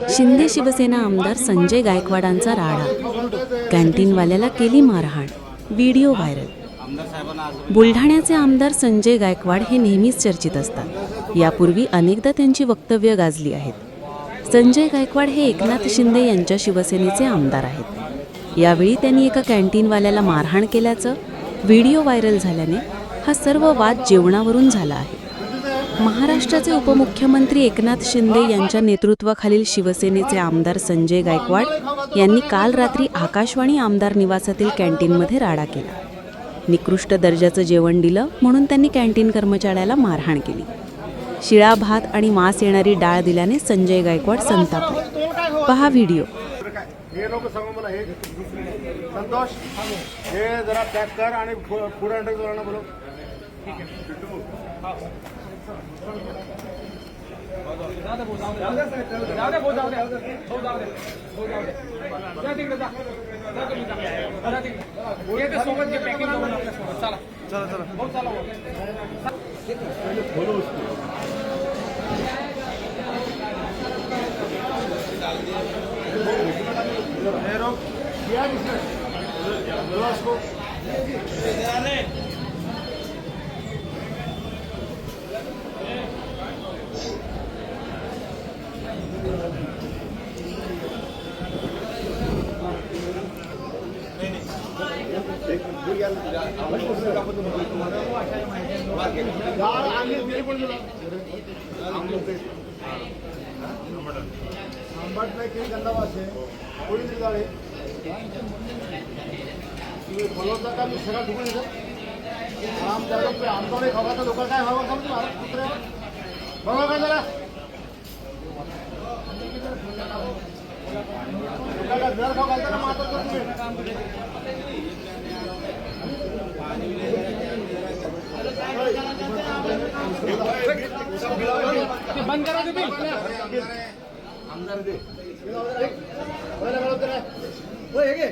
शिंदे शिवसेना आमदार संजय गायकवाडांचा राडा. कॅन्टीनवाल्याला केली मारहाण. Video viral. बुलढाण्याचे आमदार संजय गायकवाड हे नेहमीच चर्चित असतात. यापूर्वी अनेकदा त्यांची वक्तव्य गाजली आहेत. संजय गायकवाड हे एकनाथ शिंदे यांच्या शिवसेनेचे आमदार आहेत. यावेळी त्यांनी एका कॅन्टीनवाल्याला मारहाण केल्याचं व्हिडिओ व्हायरल झाल्याने हा सर्व वाद जेवणावरून झाला आहे. महाराष्ट्राचे उपमुख्यमंत्री एकनाथ शिंदे यांच्या नेतृत्वाखालील शिवसेनेचे आमदार संजय गायकवाड यांनी काल रात्री आकाशवाणी आमदार निवासातील कॅन्टीनमध्ये राडा केला. निकृष्ट दर्जाचं जेवण दिलं म्हणून त्यांनी कॅन्टीन कर्मचाऱ्याला मारहाण केली. शिळा भात आणि मांस येणारी डाळ दिल्याने संजय गायकवाड संतापले. पहा व्हिडिओ. हे लोक सांगू मला हे. संतोष हे जरा पॅक कर आणि पुढे अंडर जरा बोलो सोबत जे आंबट नाही केली गंदा आहे कोणी दिली तुम्ही बोलवता का मी सगळं ढुकून येतो आम त्याला पे आमच्याकडे लोक काय हवा समजू कुत्रे जरा लोकांना जर खाऊ घालता ना मात्र तुम्ही ते बंद करा तुम्ही आमदार दे आमदार बोलवतो रे. होय, हे घे.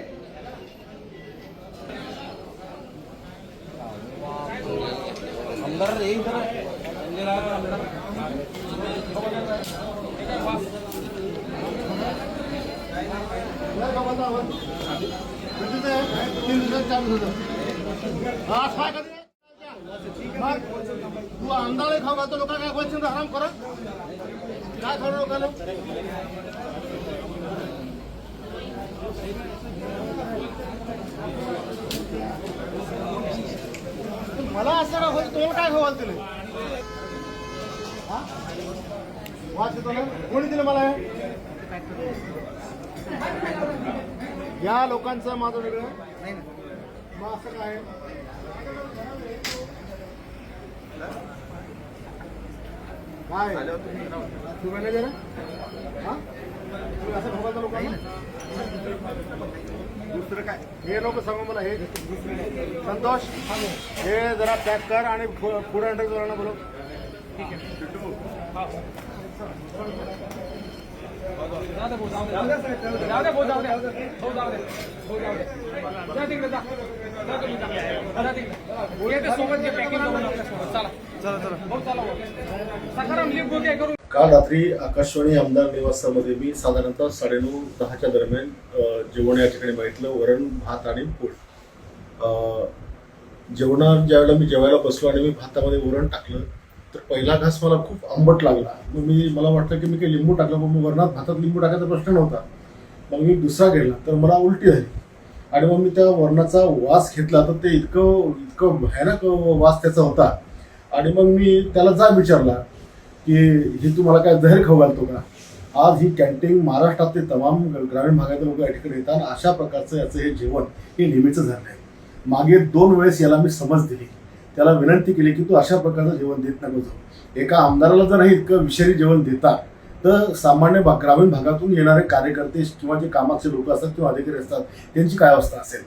जर खावाचा हवा. कितीचं आहे? तीन दिवसात चार दिवसाचं. हा, काय कधी नाही? मग तू आमदार खाऊ घालतो लोक काय बोलशील आराम करा काय करू लोकांना मला असं का होईल तुम्हाला काय खवाल दिले वाच येतो ना कोणी दिलं मला हे? या लोकांचं माझं वेगळं. मग असं काय? काय? तू मॅनेजर आहे? हा? दुसरं काय? हे लोक सांगू मला हे संतोष हे जरा पॅक कर आणि पुढे अंडर जरा बोलो जाऊ दे काल रात्री आकाशवाणी आमदार निवासामध्ये मी साधारणतः साडेनऊ दहाच्या दरम्यान जेवण या ठिकाणी मागितलं वरण भात आणि पोळी. जेवणा ज्यावेळेला मी जेवायला बसलो आणि मी भातामध्ये वरण टाकलं तर पहिला घास मला खूप आंबट लागला. मग मी मला वाटलं की मी काही लिंबू टाकलं मग मग वरणात भातात लिंबू टाकायचा प्रश्न नव्हता. मग मी दुसरा गेला तर मला उलटी झाली आणि मग मी त्या वरणाचा वास घेतला तर ते इतकं इतकं भयानक वास त्याचा होता. आणि मग मी त्याला जा विचारला की हे तुम्हाला काय जहर खाऊ घालतो का? आज ही कॅन्टीन महाराष्ट्रातले तमाम ग्रामीण भागातील लोक या ठिकाणी येतात आणि अशा प्रकारचं याचं हे जेवण हे नेहमीचं झालं आहे मागे दोन वेळेस याला मी समज दिली. त्याला विनंती केली की तू अशा प्रकारचं जेवण देत नको जाऊ. एका आमदाराला जर हे इतकं विषारी जेवण देतात तर सामान्य भाग ग्रामीण भागातून येणारे कार्यकर्ते किंवा जे कामाचे लोक असतात किंवा अधिकारी असतात त्यांची काय अवस्था असेल?